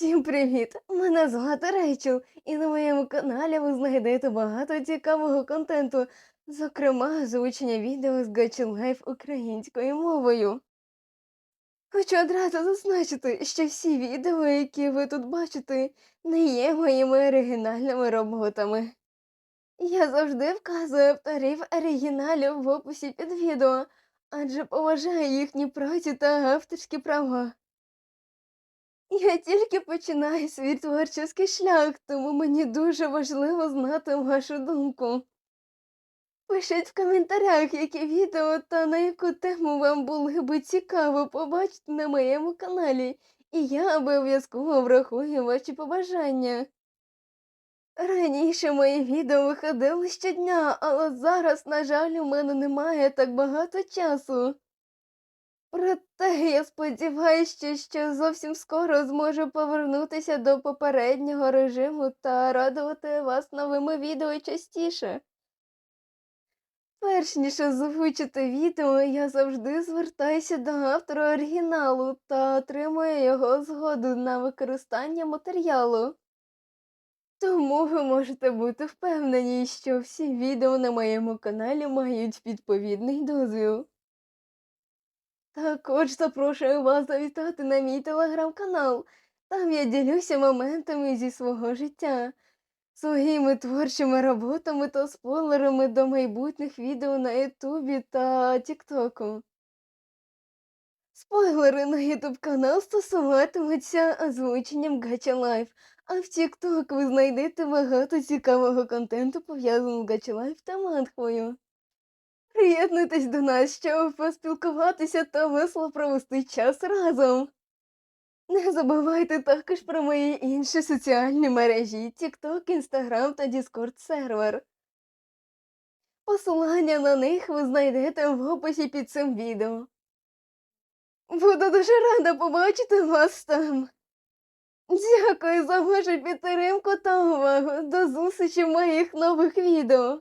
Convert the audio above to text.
Всім привіт! Мене звати Рейчел, і на моєму каналі ви знайдете багато цікавого контенту, зокрема озвучення відео з Гачі Лайф українською мовою. Хочу одразу зазначити, що всі відео, які ви тут бачите, не є моїми оригінальними роботами. Я завжди вказую авторів оригіналів в описі під відео, адже поважаю їхні праці та авторські права. Я тільки починаю свій творчий шлях, тому мені дуже важливо знати вашу думку. Пишіть в коментарях, які відео та на яку тему вам було би цікаво побачити на моєму каналі, і я обов'язково врахую ваші побажання. Раніше мої відео виходили щодня, але зараз, на жаль, у мене немає так багато часу. Проте я сподіваюся, що зовсім скоро зможу повернутися до попереднього режиму та радувати вас новими відео частіше. Перш ніж озвучити відео, я завжди звертаюся до автора оригіналу та отримую його згоду на використання матеріалу. Тому ви можете бути впевнені, що всі відео на моєму каналі мають відповідний дозвіл. Також запрошую вас завітати на мій телеграм-канал. Там я ділюся моментами зі свого життя, своїми творчими роботами та спойлерами до майбутніх відео на Ютубі та Тіктоку. Спойлери на Ютуб канал стосуватимуться озвученням Гача Лайф, а в Тікток ви знайдете багато цікавого контенту пов'язаного з Гача Лайф та манхвою. Приєднуйтесь до нас, щоб поспілкуватися та весело провести час разом. Не забувайте також про мої інші соціальні мережі TikTok, Instagram та Discord сервер. Посилання на них ви знайдете в описі під цим відео. Буду дуже рада побачити вас там. Дякую за вашу підтримку та увагу. До зустрічі в моїх нових відео.